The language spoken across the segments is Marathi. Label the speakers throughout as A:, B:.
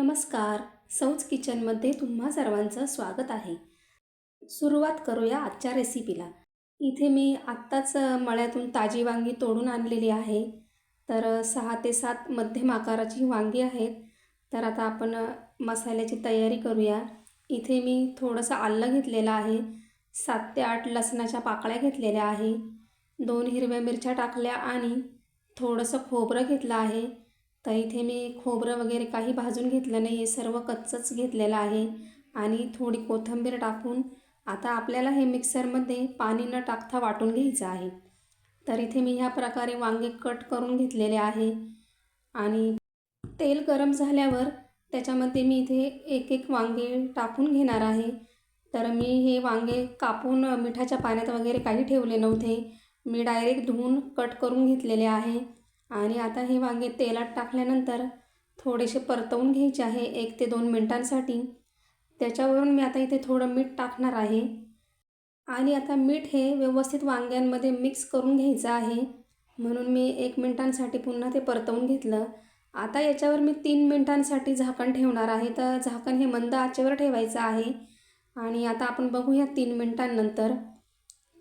A: नमस्कार. सौच किचनमध्ये तुम्हा सर्वांचं स्वागत आहे. सुरुवात करूया आजच्या रेसिपीला इथे मी आत्ताच मळ्यातून ताजी वांगी तोडून आणलेली आहे. तर सहा ते सात मध्यम आकाराची वांगी आहेत. तर आता आपण मसाल्याची तयारी करूया. इथे मी थोडंसं आलं घेतलेलं आहे. सात ते आठ लसणाच्या पाकळ्या घेतलेल्या आहे. दोन हिरव्या मिरच्या टाकल्या आणि थोडंसं खोबरं घेतलं आहे. तर इथे मी खोबरं वगैरे काही भाजून घेतलं नाही आहे सर्व कच्चंच घेतलेलं आहे. आणि थोडी कोथिंबीर टाकून आता आपल्याला हे मिक्सरमध्ये पाणी न टाकता वाटून घ्यायचं आहे. तर इथे मी ह्या प्रकारे वांगे कट करून घेतलेले आहे. आणि तेल गरम झाल्यावर त्याच्यामध्ये मी इथे एक एक वांगे टाकून घेणार आहे. तर मी हे वांगे कापून मिठाच्या पाण्यात वगैरे काही ठेवले नव्हते. मी डायरेक्ट धुवून कट करून घेतलेले आहे. आणि आता हे वांगे तेलात टाकल्यानंतर थोडेसे परतवून घ्यायचे आहे एक ते दोन मिनटांसाठी. त्याच्यावरून मी आता इथे थोडं मीठ टाकणार आहे. आणि आता मीठ हे व्यवस्थित वांग्यांमध्ये मिक्स करून घ्यायचं आहे. म्हणून मी एक मिनटांसाठी पुन्हा ते परतवून घेतलं. आता याच्यावर मी तीन मिनटांसाठी झाकण ठेवणार आहे. तर झाकण हे मंद आचेवर ठेवायचं आहे. आणि आता आपण बघूया तीन मिनटांनंतर.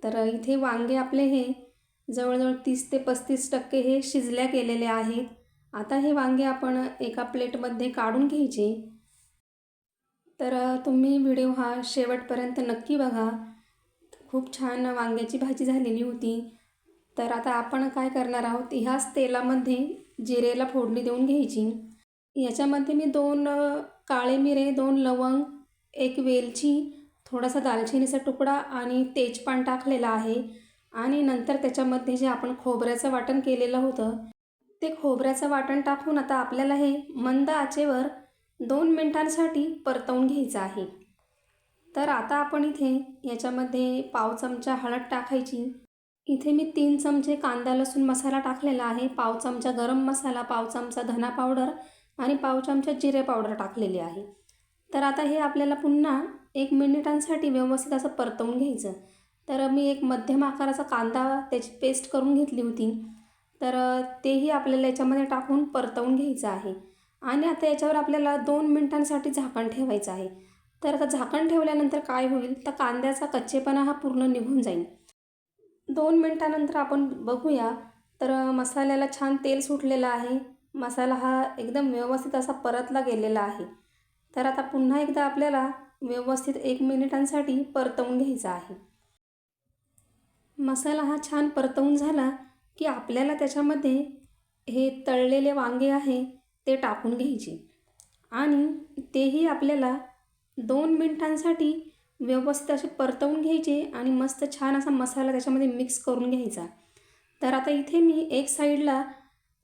A: तर इथे वांगे आपले हे जवळजवळ तीस ते पस्तीस टक्के हे शिजल्या गेलेले आहेत. आता हे वांगे आपण एका प्लेटमध्ये काढून घ्यायचे. तर तुम्ही व्हिडिओ हा शेवटपर्यंत नक्की बघा. खूप छान वांग्याची भाजी झालेली होती. तर आता आपण काय करणार आहोत? ह्याच तेलामध्ये जिरेला फोडणी देऊन घ्यायची. याच्यामध्ये मी दोन काळे मिरे दोन लवंग एक वेलची थोडासा दालचिनीचा तुकडा आणि तेजपान टाकलेला आहे. आणि नंतर त्याच्यामध्ये जे आपण खोबऱ्याचं वाटण केलेलं होतं ते खोबऱ्याचं वाटण टाकून आता आपल्याला हे मंद आचेवर दोन मिनटांसाठी परतवून घ्यायचं आहे. तर आता आपण इथे याच्यामध्ये पाव चमचा हळद टाकायची. इथे मी तीन चमचे कांदा लसूण मसाला टाकलेला आहे. पाव चमचा गरम मसाला पाव चमचा धना पावडर आणि पाव चमचा जिरे पावडर टाकलेली आहे. तर आता हे आपल्याला पुन्हा एक मिनिटांसाठी व्यवस्थित असं परतवून घ्यायचं. तर मी एक मध्यम आकाराचा कांदा त्याची पेस्ट करून घेतली होती. तर तेही आपल्याला याच्यामध्ये टाकून परतवून घ्यायचं आहे. आणि आता याच्यावर आपल्याला दोन मिनटांसाठी झाकण ठेवायचं आहे. तर आता झाकण ठेवल्यानंतर काय होईल? तर कांद्याचा कच्चेपणा हा पूर्ण निघून जाईल. दोन मिनटानंतर आपण बघूया. तर मसाल्याला छान तेल सुटलेलं आहे. मसाला हा एकदम व्यवस्थित असा परतला गेलेला आहे. तर आता पुन्हा एकदा आपल्याला व्यवस्थित एक मिनिटांसाठी परतवून घ्यायचा आहे. मसाला हा छान परतवून झाला की आपल्याला त्याच्यामध्ये हे तळलेले वांगे आहे ते टाकून घ्यायचे. आणि तेही आपल्याला दोन मिनटांसाठी व्यवस्थित असे परतवून घ्यायचे आणि मस्त छान असा मसाला त्याच्यामध्ये मिक्स करून घ्यायचा. तर आता इथे मी एक साईडला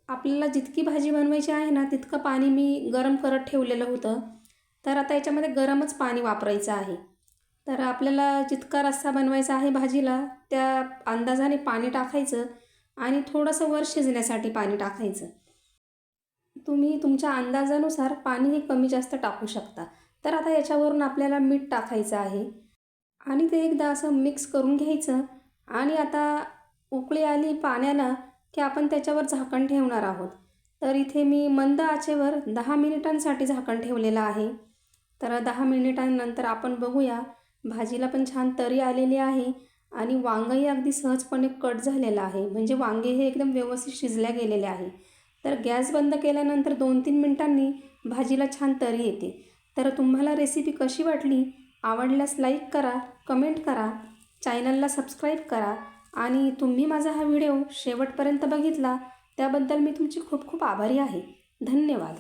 A: आपल्याला जितकी भाजी बनवायची आहे ना तितकं पाणी मी गरम करत ठेवलेलं होतं. तर आता याच्यामध्ये गरमच पाणी वापरायचं आहे. तर आपल्याला जितका रस्सा बनवायचा आहे भाजीला त्या अंदाजाने पाणी टाकायचं आणि थोडंसं वर शिजण्यासाठी पाणी टाकायचं. तुम्ही तुमच्या अंदाजानुसार पाणी हे कमी जास्त टाकू शकता. तर आता याच्यावरून आपल्याला मीठ टाकायचं आहे आणि ते एकदा असं मिक्स करून घ्यायचं आणि आता उकळी आली पाण्याला की आपण त्याच्यावर झाकण ठेवणार आहोत. तर इथे मी मंद आचेवर दहा मिनिटांसाठी झाकण ठेवलेलं आहे. तर दहा मिनिटांनंतर आपण बघूया भाजीला पण छान तरी आलेली आहे आणि वांगंही अगदी सहजपणे कट झालेलं आहे. म्हणजे वांगे हे एकदम व्यवस्थित शिजल्या गेलेले आहे. तर गॅस बंद केल्यानंतर दोन तीन मिनटांनी भाजीला छान तरी येते. तर तुम्हाला रेसिपी कशी वाटली? आवडल्यास लाईक करा कमेंट करा चॅनलला सबस्क्राईब करा आणि तुम्ही माझा हा व्हिडिओ शेवटपर्यंत बघितला त्याबद्दल मी तुमची खूप खूप आभारी आहे. धन्यवाद.